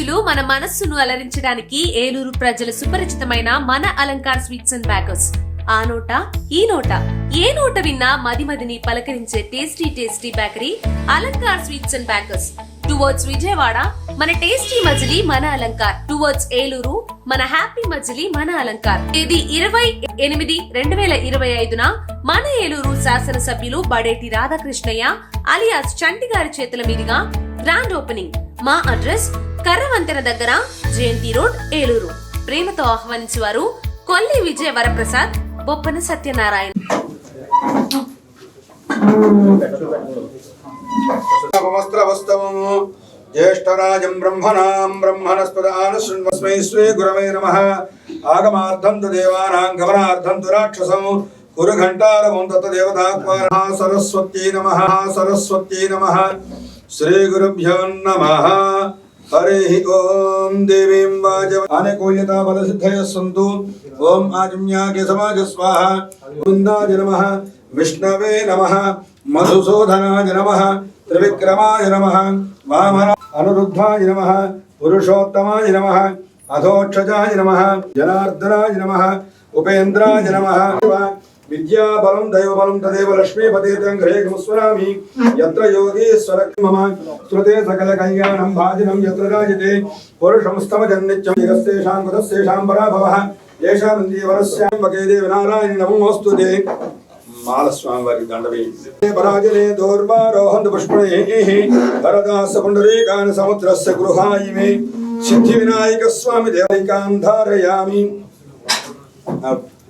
రుచులు మన మనస్సును అలరించడానికి ఏలూరు ప్రజల సుపరిచితమైన మన అలంకార్ స్వీట్స్ అండ్ బ్యాకర్స్. ఆ నోట ఈ నోట. ఏ నోట విన్నా మది మదిని పలకరించే tasty tasty bakery Alankar sweets and bakers. Towards Vijayawada మన టేస్టీ మజిలీ మన అలంకార్. టువర్డ్స్ ఏలూరు మన హ్యాపీ మజిలీ మన అలంకార్. ఇది ఇరవై ఎనిమిది రెండు వేల ఇరవై ఐదున మన ఏలూరు శాసనసభ్యులు బడేటి రాధాకృష్ణయ్య అలియాస్ చంటి గారి చేతుల మీదుగా గ్రాండ్ ఓపెనింగ్ మా అడ్రస్ కర్రవంతెన దగ్గర జయంతి రోడ్ ఏలూరు. ప్రేమతో ఆహ్వానించేవారు కొల్లి విజయ వరప్రసాద్ బొప్పన సత్యనారాయణ. వస్త్రవస్తవము జ్యేష్ఠరాజం బ్రహ్మణాం బ్రహ్మణస్పదానుశృణ్వస్మై శ్రీ గురవే నమ. ఆగమార్థం తు దేవానాం గమనార్థం తు రాక్షసం. కురు ఘంటారవం తత్ దేవతాత్మాన. సరస్వత్యై నమ. సరస్వత్యై నమ. శ్రీ గురుభ్యో నమ హరి ఓం దేవీం వాజ ఆనకూల్యతా బలసిద్ధయ సంతు ఓం ఆజమ్యాగ్య సమాజ స్వాహ గోవిందాయ నమ విష్ణవే నమ మధుసూదనాయ నమ త్రివిక్రమాయ నమ వామన అనురుద్ధాయ నమ పురుషోత్తమాయ నమ అధోక్షజాయ నమ జనార్దనాయ నమ ఉపేంద్రాయ నమ విద్యాబలం దైవబలం తదేవ లక్ష్మీపతీర్థం గ్రహేకముస్మరామి ఎత్ర యోగీశ్వర మమ శ్రుతే సకల కళ్యాణం భాజనం ఎత్ర రాజతే పురుషంస్తమ జన్నిత్యం జగస్తేషాం కుతస్తేషాం పరాభవ ఏషాందీవరస్యాం వకేదే వినారాయణ నమోస్తు మాలస్వామి వారి దండవే పరాజనే దోర్వారోహంత పుష్పణే వరదాస పుండరీకాని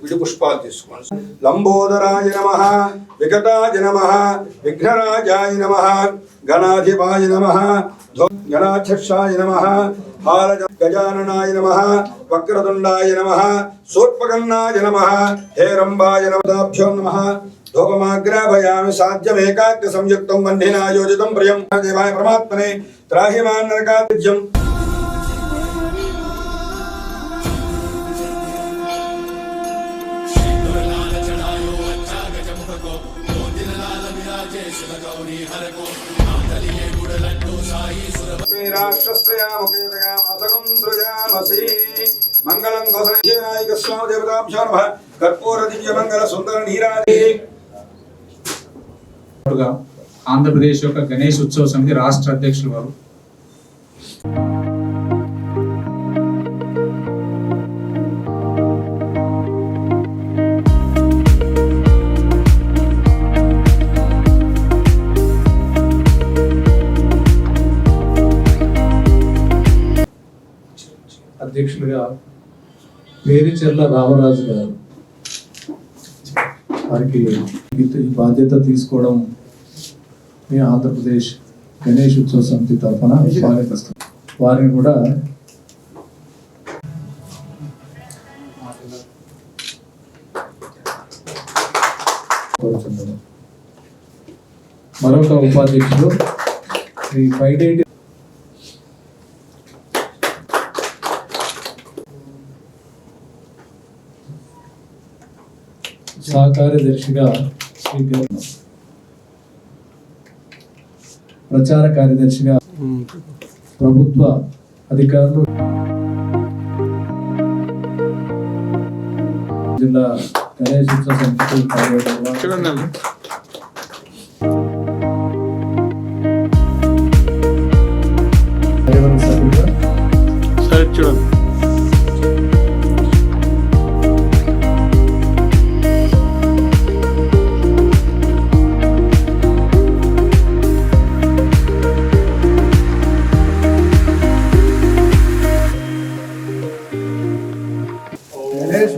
ఆ విడి పుష్పాలు తీసుకోండి లంబోదరాయ నమ వికటాయ నమ విఘ్నరాజాయ నమ గణాధిపాయ నమ గణాధ్యక్షాయ నమ హాలజ గజాననాయ నమ వక్రతుండాయ నమ సూర్పకర్ణాయ నమ హేరంబాయ నమదాభ్యో నమ ధూపమాగ్రాభయామి సాధ్యమేకాగ్ర సంయుక్తం వన్నినా యోజితం ప్రియం దేవాయ పరమాత్మనే త్రాహిమాన్ నరకాద్యం మంగళం గోసనాయక స్వామి దేవతాభ్యో నమః కర్పూర దివ్య మంగళ సుందర నీరాది ఆంధ్రప్రదేశ్ యొక్క గణేష్ ఉత్సవ సమితి రాష్ట్ర అధ్యక్షులు వారు. అధ్యక్షులుగా పేరిచెర్ల రామరాజు గారు. వారికి బాధ్యత తీసుకోవడం మీ ఆంధ్రప్రదేశ్ గణేష్ ఉత్సవ సమితి తరఫున స్వాగతిస్తాం. వారిని కూడా మరొక ఉపాధ్యక్షుడు శ్రీ పైడేటి సహకార్యదర్శిగా శ్రీ ప్రచార కార్యదర్శిగా ప్రభుత్వ అధికారులు జిల్లా గణేష్ ఉత్సవ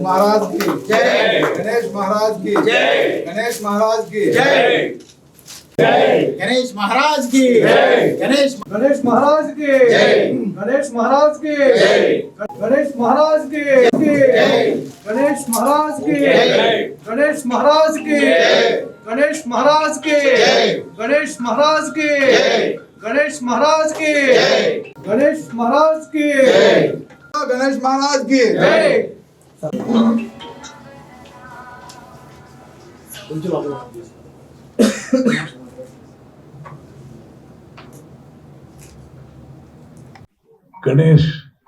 مہاراج کی جے گنیش مہاراج کی جے گنیش مہاراج کی جے گنیش مہاراج کی گنیش گنیش مہاراج کی گنیش مہاراج کی گنیش مہاراج کی گنیش مہاراج کی گنیش مہاراج کی گنیش مہاراج کی گنیش مہاراج کی گنیش مہاراج کی گنیش مہاراج کی گنیش مہاراج کی గణేష్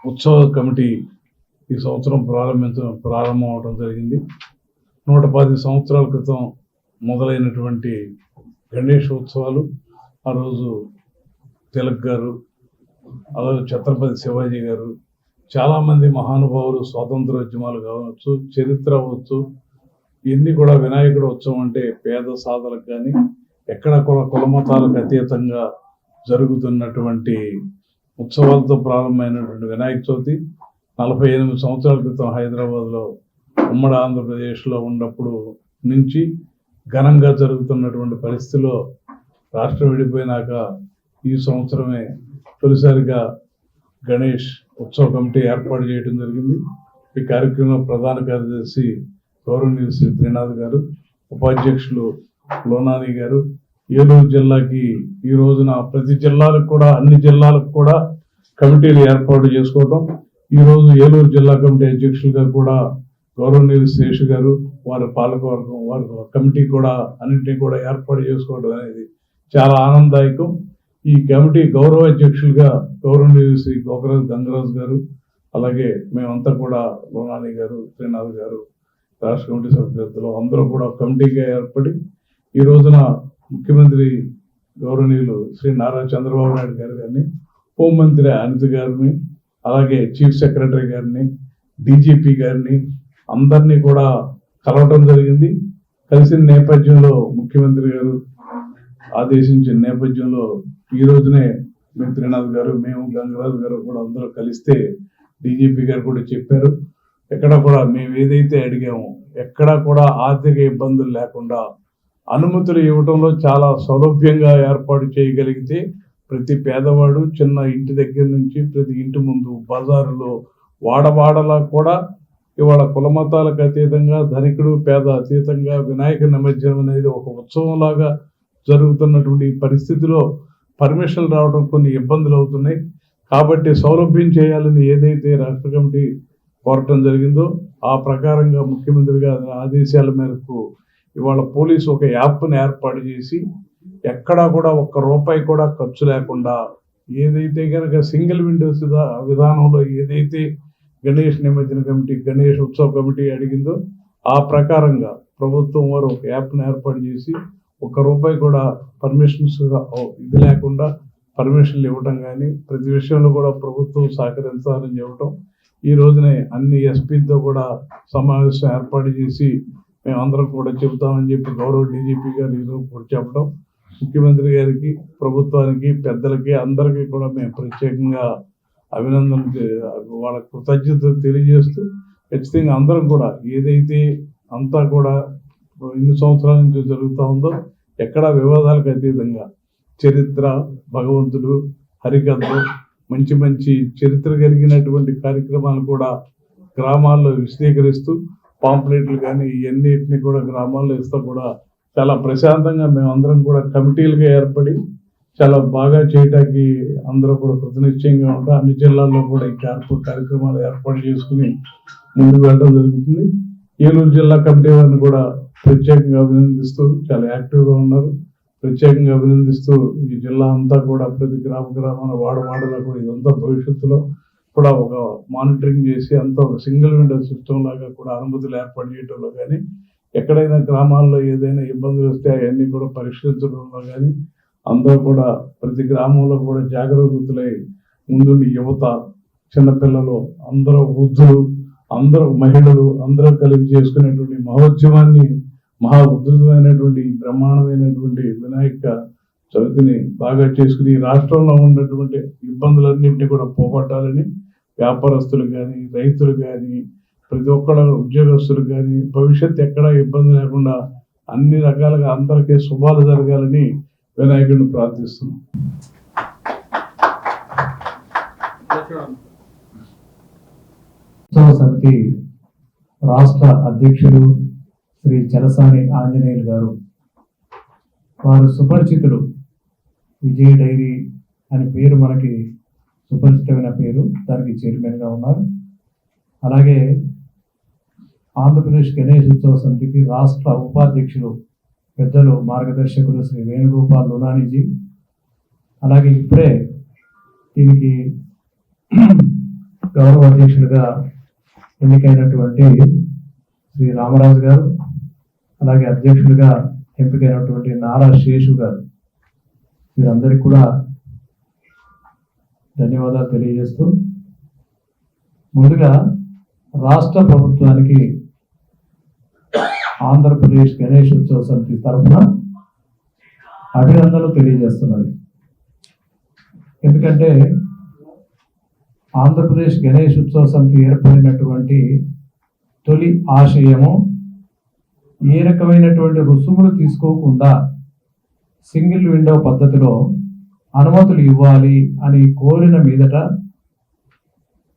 ఉత్సవ కమిటీ ఈ సంవత్సరం ప్రారంభించడం ప్రారంభం అవడం జరిగింది. నూట పది సంవత్సరాల క్రితం మొదలైనటువంటి గణేష్ ఉత్సవాలు ఆ రోజు తిలక్ గారు అలాగే ఛత్రపతి శివాజీ గారు చాలామంది మహానుభావులు స్వాతంత్రోద్యమాలు కావచ్చు చరిత్ర అవ్వచ్చు ఇవన్నీ కూడా వినాయకుడు ఉత్సవం అంటే పేద సాధలకు కానీ ఎక్కడ కూడా కులమతాలకు అతీతంగా జరుగుతున్నటువంటి ఉత్సవాలతో ప్రారంభమైనటువంటి వినాయక చవితి నలభై ఎనిమిది సంవత్సరాల క్రితం హైదరాబాద్లో ఉమ్మడి ఆంధ్రప్రదేశ్లో ఉన్నప్పుడు నుంచి ఘనంగా జరుగుతున్నటువంటి పరిస్థితిలో రాష్ట్రం విడిపోయినాక ఈ సంవత్సరమే తొలిసారిగా గణేష్ ఉత్సవ కమిటీ ఏర్పాటు చేయడం జరిగింది. ఈ కార్యక్రమంలో ప్రధాన కార్యదర్శి గౌరవనీయులు శ్రీ త్రినాథ్ గారు ఉపాధ్యక్షులు లోనాని గారు. ఏలూరు జిల్లాకి ఈ రోజున ప్రతి జిల్లాలకు కూడా అన్ని జిల్లాలకు కూడా కమిటీలు ఏర్పాటు చేసుకోవటం. ఈ రోజు ఏలూరు జిల్లా కమిటీ అధ్యక్షులుగా కూడా గౌరవనీయులు శేష్ గారు వారి పాలకవర్గం వారి కమిటీ కూడా అన్నింటినీ కూడా ఏర్పాటు చేసుకోవడం అనేది చాలా ఆనందదాయకం. ఈ కమిటీ గౌరవ అధ్యక్షులుగా గౌరవనీయులు శ్రీ గోకరాజు గంగరాజు గారు అలాగే మేమంతా కూడా లోనాని గారు శ్రీనాథ్ గారు రాష్ట్ర కమిటీ సభ్యులు అందరూ కూడా కమిటీగా ఏర్పడి ఈ రోజున ముఖ్యమంత్రి గౌరవనీయులు శ్రీ నారా చంద్రబాబు నాయుడు గారు గారిని హోంమంత్రి అనిత గారిని అలాగే చీఫ్ సెక్రటరీ గారిని డీజీపీ గారిని అందరినీ కూడా కలవటం జరిగింది. కలిసిన నేపథ్యంలో ముఖ్యమంత్రి గారు ఆదేశించిన నేపథ్యంలో ఈ రోజునే మిత్రినాథ్ గారు మేము గంగరాజు గారు కూడా అందరూ కలిస్తే డీజీపీ గారు కూడా చెప్పారు. ఎక్కడ కూడా మేము ఏదైతే అడిగామో ఎక్కడా కూడా ఆర్థిక ఇబ్బందులు లేకుండా అనుమతులు ఇవ్వడంలో చాలా సౌలభ్యంగా ఏర్పాటు చేయగలిగితే ప్రతి పేదవాడు చిన్న ఇంటి దగ్గర నుంచి ప్రతి ఇంటి ముందు బజారులో వాడవాడలా కూడా ఇవాళ కులమతాలకు అతీతంగా ధనికుడు పేద అతీతంగా వినాయక నిమజ్జనం అనేది ఒక ఉత్సవంలాగా జరుగుతున్నటువంటి పరిస్థితిలో పర్మిషన్లు రావడం కొన్ని ఇబ్బందులు అవుతున్నాయి. కాబట్టి సౌలభ్యం చేయాలని ఏదైతే రాష్ట్ర కమిటీ కోరటం జరిగిందో ఆ ప్రకారంగా ముఖ్యమంత్రి గారి ఆదేశాల మేరకు ఇవాళ పోలీసు ఒక యాప్ను ఏర్పాటు చేసి ఎక్కడా కూడా ఒక్క రూపాయి కూడా ఖర్చు లేకుండా ఏదైతే కనుక సింగిల్ విండోస్ విధానంలో ఏదైతే గణేష్ నిమజ్జన కమిటీ గణేష్ ఉత్సవ కమిటీ అడిగిందో ఆ ప్రకారంగా ప్రభుత్వం వారు ఒక యాప్ను ఏర్పాటు చేసి ఒక్క రూపాయి కూడా పర్మిషన్స్ ఇది లేకుండా పర్మిషన్లు ఇవ్వటం కానీ ప్రతి విషయంలో కూడా ప్రభుత్వం సహకరించాలని చెప్పటం. ఈ రోజునే అన్ని ఎస్పీతో కూడా సమావేశం ఏర్పాటు చేసి మేమందరం కూడా చెబుతామని చెప్పి గౌరవ డీజీపీ గారు ఈరోజు కూడా చెప్పడం ముఖ్యమంత్రి గారికి ప్రభుత్వానికి పెద్దలకి అందరికీ కూడా మేము ప్రత్యేకంగా అభినందన వాళ్ళ కృతజ్ఞతలు తెలియజేస్తూ ఖచ్చితంగా అందరం కూడా ఏదైతే అంతా కూడా ఇన్ని సంవత్సరాల నుంచి జరుగుతూ ఉందో ఎక్కడా వివాదాలకు అతీతంగా. చరిత్ర భగవంతుడు హరికథలు మంచి మంచి చరిత్ర కలిగినటువంటి కార్యక్రమాలు కూడా గ్రామాల్లో విశదీకరిస్తూ పాంప్లెట్లు కానీ ఇవన్నిటిని కూడా గ్రామాల్లో ఇస్తూ కూడా చాలా ప్రశాంతంగా మేమందరం కూడా కమిటీలుగా ఏర్పడి చాలా బాగా చేయడానికి అందరూ కూడా ప్రతినిశ్చయంగా ఉంటారు. అన్ని జిల్లాల్లో కూడా ఈ కార్యక్రమాలు ఏర్పాటు చేసుకుని ముందుకు వెళ్ళడం జరుగుతుంది. ఏలూరు జిల్లా కమిటీ వారిని కూడా ప్రత్యేకంగా అభినందిస్తూ చాలా యాక్టివ్గా ఉన్నారు. ప్రత్యేకంగా అభినందిస్తూ ఈ జిల్లా అంతా కూడా ప్రతి గ్రామ గ్రామాల వాడవాడలో కూడా ఇదంతా భవిష్యత్తులో కూడా ఒక మానిటరింగ్ చేసి అంతా ఒక సింగిల్ విండో సిస్టమ్ లాగా కూడా అనుమతులు ఏర్పాటు చేయడంలో కానీ ఎక్కడైనా గ్రామాల్లో ఏదైనా ఇబ్బందులు వస్తే అవన్నీ కూడా పరిష్కరించడంలో కానీ అందరూ కూడా ప్రతి గ్రామంలో కూడా జాగరూకతులై ముందుండి యువత చిన్నపిల్లలు అందరూ వృద్ధులు అందరూ మహిళలు అందరూ కలిపి చేసుకునేటువంటి మహోద్యమాన్ని మహా ఉధృతమైనటువంటి బ్రహ్మాండమైనటువంటి వినాయక చవితిని బాగా చేసుకుని ఈ రాష్ట్రంలో ఉన్నటువంటి ఇబ్బందులన్నింటినీ కూడా పోగొట్టాలని వ్యాపారస్తులు కానీ రైతులు కానీ ప్రతి ఒక్కరు ఉద్యోగస్తులు కానీ భవిష్యత్తు ఎక్కడా ఇబ్బంది లేకుండా అన్ని రకాలుగా అందరికీ శుభాలు జరగాలని వినాయకుడిని ప్రార్థిస్తున్నాం ఉత్సవ సమితి రాష్ట్ర అధ్యక్షులు శ్రీ చలసాని ఆంజనేయులు గారు. వారు సుపరిచితులు. విజయ డైరీ అనే పేరు మనకి సుపరిచితమైన పేరు. దానికి చైర్మన్గా ఉన్నారు. అలాగే ఆంధ్రప్రదేశ్ గణేష్ ఉత్సవ సమితికి రాష్ట్ర ఉపాధ్యక్షులు పెద్దలు మార్గదర్శకులు శ్రీ వేణుగోపాల్ లునానీజీ. అలాగే ఇప్పుడే దీనికి గౌరవ అధ్యక్షులుగా ఎన్నికైనటువంటి శ్రీ రామరాజు గారు అలాగే అధ్యక్షుడిగా ఎంపికైనటువంటి నారా శేషు గారు. వీరందరికీ కూడా ధన్యవాదాలు తెలియజేస్తూ ముందుగా రాష్ట్ర ప్రభుత్వానికి ఆంధ్రప్రదేశ్ గణేష్ ఉత్సవ సమితి తరఫున అభినందనలు తెలియజేస్తున్నది. ఎందుకంటే ఆంధ్రప్రదేశ్ గణేష్ ఉత్సవ సమితి ఏర్పడినటువంటి తొలి ఆశయము ఏ రకమైనటువంటి రుసుములు తీసుకోకుండా సింగిల్ విండో పద్ధతిలో అనుమతులు ఇవ్వాలి అని కోరిన మీదట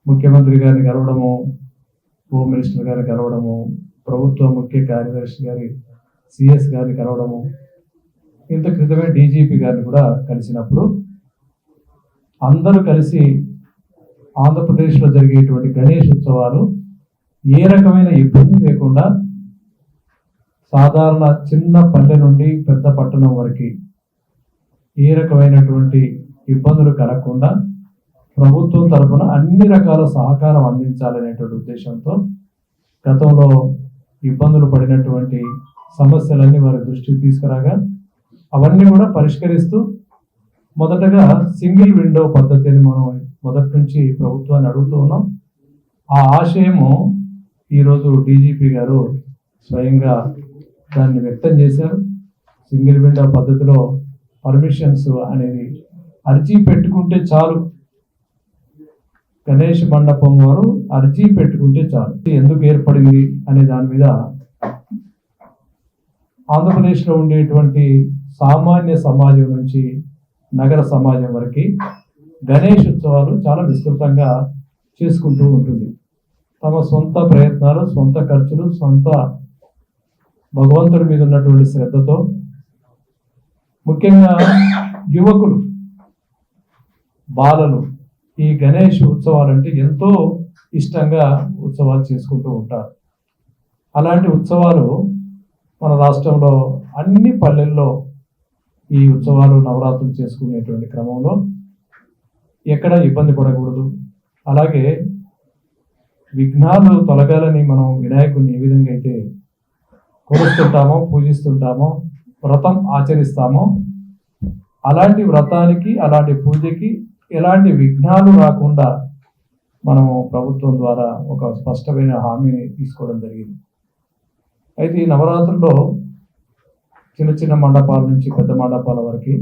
ముఖ్యమంత్రి గారిని కలవడము హోమ్ మినిస్టర్ గారిని కలవడము ప్రభుత్వ ముఖ్య కార్యదర్శి గారి సిఎస్ గారిని కలవడము ఇంత క్రితమే డీజీపీ గారిని కూడా కలిసినప్పుడు అందరూ కలిసి ఆంధ్రప్రదేశ్లో జరిగేటువంటి గణేష్ ఉత్సవాలు ఏ రకమైన ఇబ్బంది లేకుండా సాధారణ చిన్న పల్లె నుండి పెద్ద పట్టణం వరకు ఏ రకమైనటువంటి ఇబ్బందులు కలగకుండా ప్రభుత్వం తరఫున అన్ని రకాల సహకారం అందించాలనేటువంటి ఉద్దేశంతో గతంలో ఇబ్బందులు పడినటువంటి సమస్యలన్నీ వారి దృష్టికి తీసుకురాగా అవన్నీ కూడా పరిష్కరిస్తూ మొదటగా సింగిల్ విండో పద్ధతిని మనం మొదటి నుంచి ప్రభుత్వాన్ని అడుగుతూ ఉన్నాం. ఆ ఆశయము ఈరోజు డీజీపీ గారు స్వయంగా దాన్ని వ్యక్తం చేశారు. సింగిల్ విండో పద్ధతిలో పర్మిషన్స్ అనేది అర్జీ పెట్టుకుంటే చాలు. గణేష్ మండపం వారు అర్జీ పెట్టుకుంటే చాలు. ఎందుకు ఏర్పడింది అనే దాని మీద ఆంధ్రప్రదేశ్లో ఉండేటువంటి సామాన్య సమాజం నుంచి నగర సమాజం వరకు గణేష్ ఉత్సవాలు చాలా విస్తృతంగా చేసుకుంటూ ఉంటుంది. తమ సొంత ప్రయత్నాలు సొంత ఖర్చులు సొంత భగవంతుడి మీద ఉన్నటువంటి శ్రద్ధతో ముఖ్యంగా యువకులు బాలలు ఈ గణేష్ ఉత్సవాలంటే ఎంతో ఇష్టంగా ఉత్సవాలు చేసుకుంటూ ఉంటారు. అలాంటి ఉత్సవాలు మన రాష్ట్రంలో అన్ని పల్లెల్లో ఈ ఉత్సవాలు నవరాత్రులు చేసుకునేటువంటి క్రమంలో ఎక్కడ ఇబ్బంది పడకూడదు. అలాగే విఘ్నాలు తొలగాలని మనం వినాయకుడిని ఏ విధంగా అయితే కోరుస్తుంటామో పూజిస్తుంటామో వ్రతం ఆచరిస్తామో అలాంటి వ్రతానికి అలాంటి పూజకి ఎలాంటి విఘ్నాలు రాకుండా మనము ప్రభుత్వం ద్వారా ఒక స్పష్టమైన హామీని తీసుకోవడం జరిగింది. అయితే ఈ నవరాత్రుల్లో చిన్న చిన్న మండపాల నుంచి పెద్ద మండపాల వరకు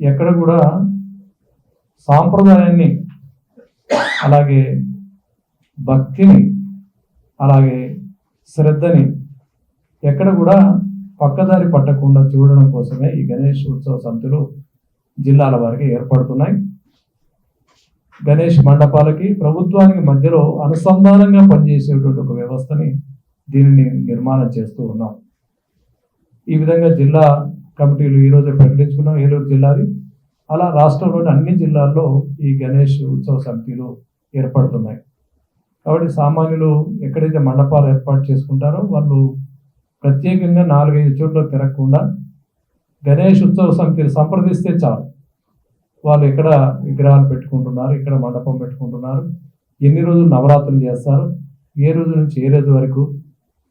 ఎక్కడ కూడా సాంప్రదాయాన్ని అలాగే భక్తిని అలాగే శ్రద్ధని ఎక్కడ కూడా పక్కదారి పట్టకుండా చూడడం కోసమే ఈ గణేష్ ఉత్సవ సమితులు జిల్లాల వారికి ఏర్పడుతున్నాయి. గణేష్ మండపాలకి ప్రభుత్వానికి మధ్యలో అనుసంధానంగా పనిచేసేటువంటి ఒక వ్యవస్థని దీనిని నిర్మాణం చేస్తూ ఉన్నాం. ఈ విధంగా జిల్లా కమిటీలు ఈరోజు ప్రకటించుకున్నాం. ఏలూరు జిల్లాది. అలా రాష్ట్రంలోని అన్ని జిల్లాల్లో ఈ గణేష్ ఉత్సవ సమితిలు ఏర్పడుతున్నాయి. కాబట్టి సామాన్యులు ఎక్కడైతే మండపాలు ఏర్పాటు చేసుకుంటారో వాళ్ళు ప్రత్యేకంగా నాలుగైదు చోట్ల తిరగకుండా గణేష్ ఉత్సవ సమితిని సంప్రదిస్తే చాలు. వాళ్ళు ఎక్కడ విగ్రహాలు పెట్టుకుంటున్నారు ఇక్కడ మండపం పెట్టుకుంటున్నారు ఎన్ని రోజులు నవరాత్రులు చేస్తారు ఏ రోజు నుంచి ఏ రోజు వరకు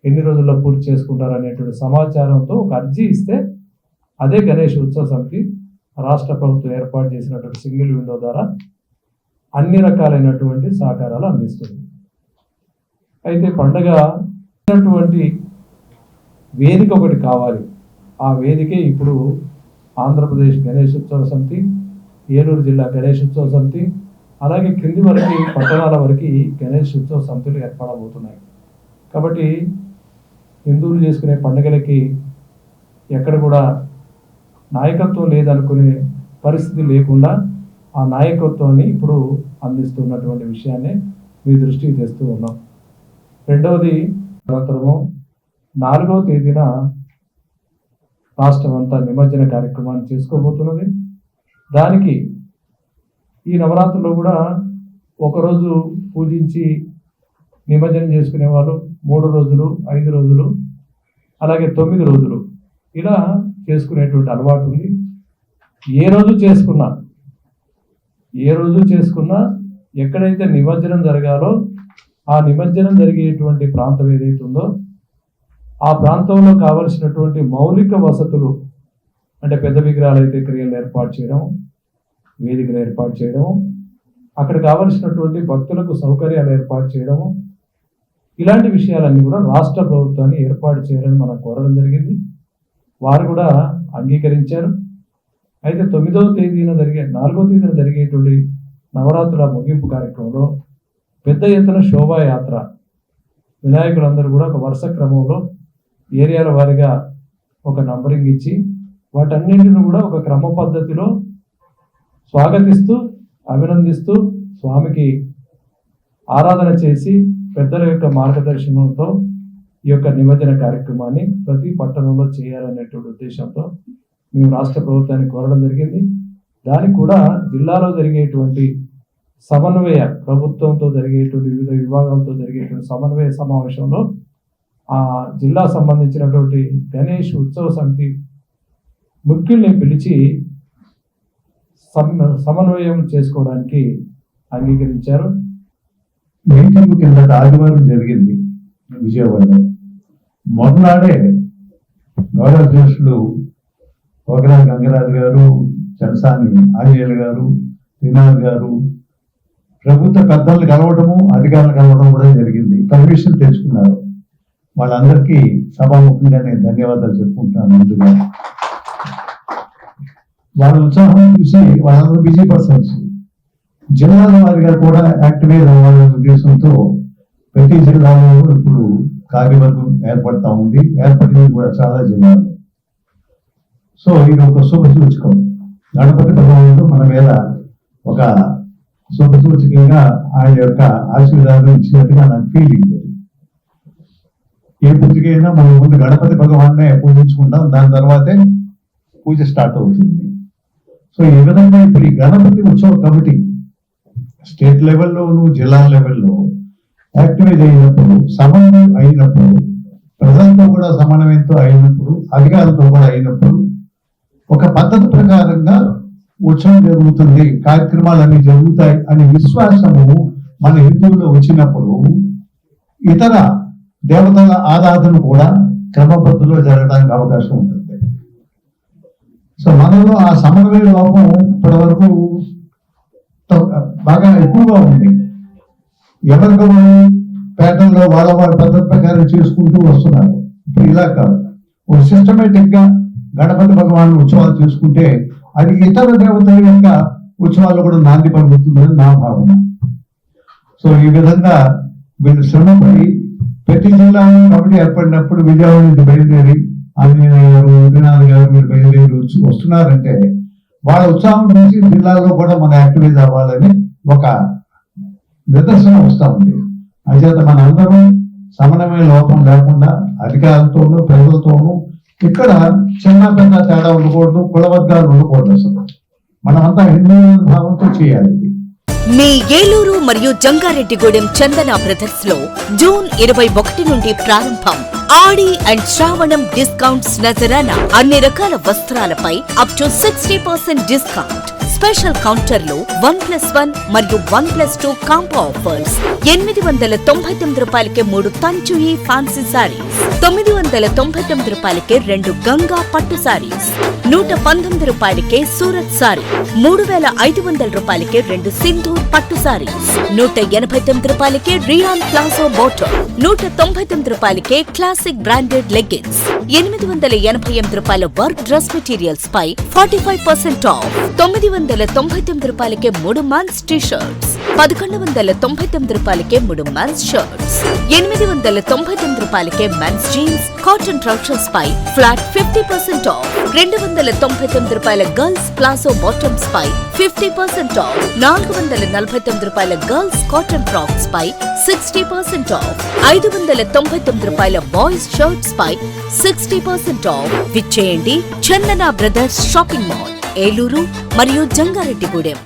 ఎన్ని రోజుల్లో పూర్తి చేసుకుంటారు అనేటువంటి సమాచారంతో ఒక అర్జీ ఇస్తే అదే గణేష్ ఉత్సవ సమితి రాష్ట్ర ప్రభుత్వం ఏర్పాటు చేసినటువంటి సింగిల్ విండో ద్వారా అన్ని రకాలైనటువంటి సహకారాలు అందిస్తుంది. అయితే పండగ వేదిక ఒకటి కావాలి. ఆ వేదికే ఇప్పుడు ఆంధ్రప్రదేశ్ గణేష్ ఉత్సవ సమితి ఏలూరు జిల్లా గణేష్ ఉత్సవ సమితి అలాగే క్రింది వరకు పట్టణాల వరకు గణేష్ ఉత్సవ సమితులు ఏర్పడబోతున్నాయి. కాబట్టి హిందువులు చేసుకునే పండుగలకి ఎక్కడ కూడా నాయకత్వం లేదనుకునే పరిస్థితి లేకుండా ఆ నాయకత్వాన్ని ఇప్పుడు అందిస్తున్నటువంటి విషయాన్ని మీ దృష్టికి తెస్తూ ఉన్నాం. రెండవది అనంతరము నాలుగవ తేదీన రాష్ట్రం అంతా నిమజ్జన కార్యక్రమాన్ని చేసుకోబోతున్నది. దానికి ఈ నవరాత్రుల్లో కూడా ఒకరోజు పూజించి నిమజ్జనం చేసుకునేవారు మూడు రోజులు ఐదు రోజులు అలాగే తొమ్మిది రోజులు. ఇలా చేసుకునేటువంటి అలవాటు ఉంది. ఏ రోజు చేసుకున్నా ఏ రోజు చేసుకున్నా ఎక్కడైతే నిమజ్జనం జరగాలో ఆ నిమజ్జనం జరిగేటువంటి ప్రాంతం ఏదైతే ఉందో ఆ ప్రాంతంలో కావలసినటువంటి మౌలిక వసతులు అంటే పెద్ద విగ్రహాలు అయితే క్రియలు ఏర్పాటు చేయడం వేదికలు ఏర్పాటు చేయడం అక్కడ కావలసినటువంటి భక్తులకు సౌకర్యాలు ఏర్పాటు చేయడము ఇలాంటి విషయాలన్నీ కూడా రాష్ట్ర ప్రభుత్వాన్ని ఏర్పాటు చేయాలని మనం కోరడం జరిగింది. వారు కూడా అంగీకరించారు. అయితే తొమ్మిదవ తేదీన జరిగే నాలుగో తేదీన జరిగేటువంటి నవరాత్రుల ముగింపు కార్యక్రమంలో పెద్ద ఎత్తున శోభాయాత్ర వినాయకులందరూ కూడా ఒక వరుస క్రమంలో ఏరియాల వారిగా ఒక నంబరింగ్ ఇచ్చి వాటన్నింటిని కూడా ఒక క్రమ పద్ధతిలో స్వాగతిస్తూ అభినందిస్తూ స్వామికి ఆరాధన చేసి పెద్దల యొక్క మార్గదర్శనంతో ఈ యొక్క నిమజ్జన కార్యక్రమాన్ని ప్రతి పట్టణంలో చేయాలనేటువంటి ఉద్దేశంతో మేము రాష్ట్ర ప్రభుత్వాన్ని కోరడం జరిగింది. దానికి కూడా జిల్లాలో జరిగేటువంటి సమన్వయ ప్రభుత్వంతో జరిగేటువంటి వివిధ విభాగాలతో జరిగేటువంటి సమన్వయ సమావేశంలో ఆ జిల్లా సంబంధించినటువంటి గణేష్ ఉత్సవ సమితి ముఖ్యుల్ని పిలిచి సమ్- సమన్వయం చేసుకోవడానికి అంగీకరించారు. మీటింగ్ కింద ఆదివారం జరిగింది విజయవాడలో. మొదనాడే గౌరవ అధ్యక్షులు పోకరా గంగరాజు గారు చలసాని ఆంజనేయులు గారు శ్రీనాథ్ గారు ప్రభుత్వ పెద్దలను కలవడము అధికారులు కలవడం కూడా జరిగింది. పర్మిషన్ తెచ్చుకున్నారు. వాళ్ళందరికీ సభాముఖంగా నేను ధన్యవాదాలు చెప్పుకుంటున్నాను ముందుగా. వాళ్ళ ఉత్సాహం చూసి వాళ్ళందరూ బిజీ పర్సన్స్. జిల్లాల వారిగా కూడా యాక్టివేట్ అవ్వాలనే ఉద్దేశంతో ప్రతి జిల్లాలో ఇప్పుడు కార్యవర్గం ఏర్పడతా ఉంది. ఏర్పడింది కూడా చాలా జిల్లాలు. సో ఇది ఒక శుభ సూచకం. గణపతి భగవానుడు మన మీద ఒక శుభ సూచకంగా ఆయన యొక్క ఆశీర్వాదం ఇచ్చినట్టుగా నాకు ఫీలింగ్ ఏ పూజకైనా మనం ముందు గణపతి భగవాన్నే పూజించుకుంటాం. దాని తర్వాతే పూజ స్టార్ట్ అవుతుంది. సో ఈ విధంగా ఇప్పుడు ఈ గణపతి ఉత్సవ కమిటీ స్టేట్ లెవెల్లోను జిల్లా లెవెల్లో యాక్టివేట్ అయినప్పుడు సమన్వయం అయినప్పుడు ప్రజలతో కూడా సమన్వయంతో అయినప్పుడు అధికారులతో కూడా అయినప్పుడు ఒక పద్ధతి ప్రకారంగా ఉత్సవం జరుగుతుంది కార్యక్రమాలు అన్ని జరుగుతాయి అనే విశ్వాసము మన హిందువుల్లో వచ్చినప్పుడు ఇతర దేవతల ఆరాధన కూడా క్రమపద్ధతిలో జరగడానికి అవకాశం ఉంటుంది. సో మనలో ఆ సమన్వయ లోపం ఇప్పటి వరకు బాగా ఎక్కువగా ఉంది. ఎవరికి పేదల్లో వాళ్ళ వాళ్ళ పద్ధతి ప్రకారం చేసుకుంటూ వస్తున్నారు. ఇప్పుడు ఇలా కాదు. ఒక సిస్టమేటిక్గా గణపతి భగవాన్ ఉత్సవాలు చేసుకుంటే అది ఇతర దేవతల యొక్క ఉత్సవాలు కూడా నాంది పలుకుతుందని నా భావన. సో ఈ విధంగా వీళ్ళు శ్రమపడి ప్రతి జిల్లాలో కమిటీ ఏర్పడినప్పుడు విజయవాడ నుంచి బయలుదేరి ఆంజనేయ గారు ఉదయనాథ్ గారు మీరు బయలుదేరి వచ్చి- వస్తున్నారంటే వాళ్ళ ఉత్సాహం చూసి జిల్లాలో కూడా మన యాక్టివేట్ అవ్వాలని ఒక నిదర్శనం వస్తూ ఉంది. అంచేత మనందరం సమన్వయ లోపం లేకుండా అధికారులతోనూ ప్రజలతోనూ ఇక్కడ చిన్న పెద్ద తేడా ఉండకూడదు కులవర్గాలు ఉండకూడదు అసలు. మనమంతా హిందూ భావంతో చేయాలి మీ ఏలూరు మరియు జంగారెడ్డిగూడెం చందన బ్రదర్స్లో జూన్ ఇరవై ఒకటి నుండి ప్రారంభం. ఆడి అండ్ శ్రావణం డిస్కౌంట్స్ నజరాన అన్ని రకాల వస్త్రాలపై up to sixty percent discount special కౌంటర్లో వన్ ప్లస్ వన్ మరియు one plus two combo offers. ఎనిమిది వందల తొంభై తొమ్మిది రూపాయలకే మూడు తంచుయి ఫ్యాన్సీ సారీస్ తొమ్మిది వందల తొంభై తొమ్మిది రూపాయలకే రెండు గంగా పట్టు సారీస్ నూట పంతొమ్మిది రూపాయలకే సూరత్ సారీ మూడు వేల ఐదు వందల రూపాయలకే రెండు సింధూర్ పట్టు సారీస్ నూట ఎనభై తొమ్మిది రూపాయలకే రియాన్ ప్లాజో బోటో నూట తొంభై తొమ్మిది రూపాయలకే క్లాసిక్ బ్రాండెడ్ లెగ్గిన్స్ ఎనిమిది వందల ఎనభై ఎనిమిది రూపాయల వర్క్ డ్రెస్ మెటీరియల్స్ పై ఫార్టీ ఫైవ్ పర్సెంట్ ఆఫ్ తొమ్మిది వందల తొంభై తొమ్మిది రూపాయలకే మూడు మంత్స్ టీ షర్ట్స్ పదకొండు వందల తొంభై తొమ్మిది రూపాయలకే మూడు మెన్స్ షర్ట్స్ ఎనిమిది వందల తొంభై తొమ్మిది రూపాయలకే మెన్స్ జీన్స్ కాటన్ ట్రౌజర్స్ పై ఫ్లాట్ ఫిఫ్టీ పర్సెంట్ ఆఫ్. రెండు వందల తొంభై తొమ్మిది రూపాయల గర్ల్స్ ప్లాసో బాటమ్స్ పై ఫిఫ్టీ పర్సెంట్ ఆఫ్. నాలుగు వందల నలభై తొమ్మిది రూపాయల గర్ల్స్ కాటన్ ఫ్రాక్స్ పై సిక్స్టీ పర్సెంట్ ఆఫ్. ఐదు వందల తొంభై తొమ్మిది రూపాయల బాయ్స్ షర్ట్స్ పై sixty percent off. విచ్చేయండి Chandana brothers shopping mall Eluru మరియు జంగారెడ్డిగూడెం.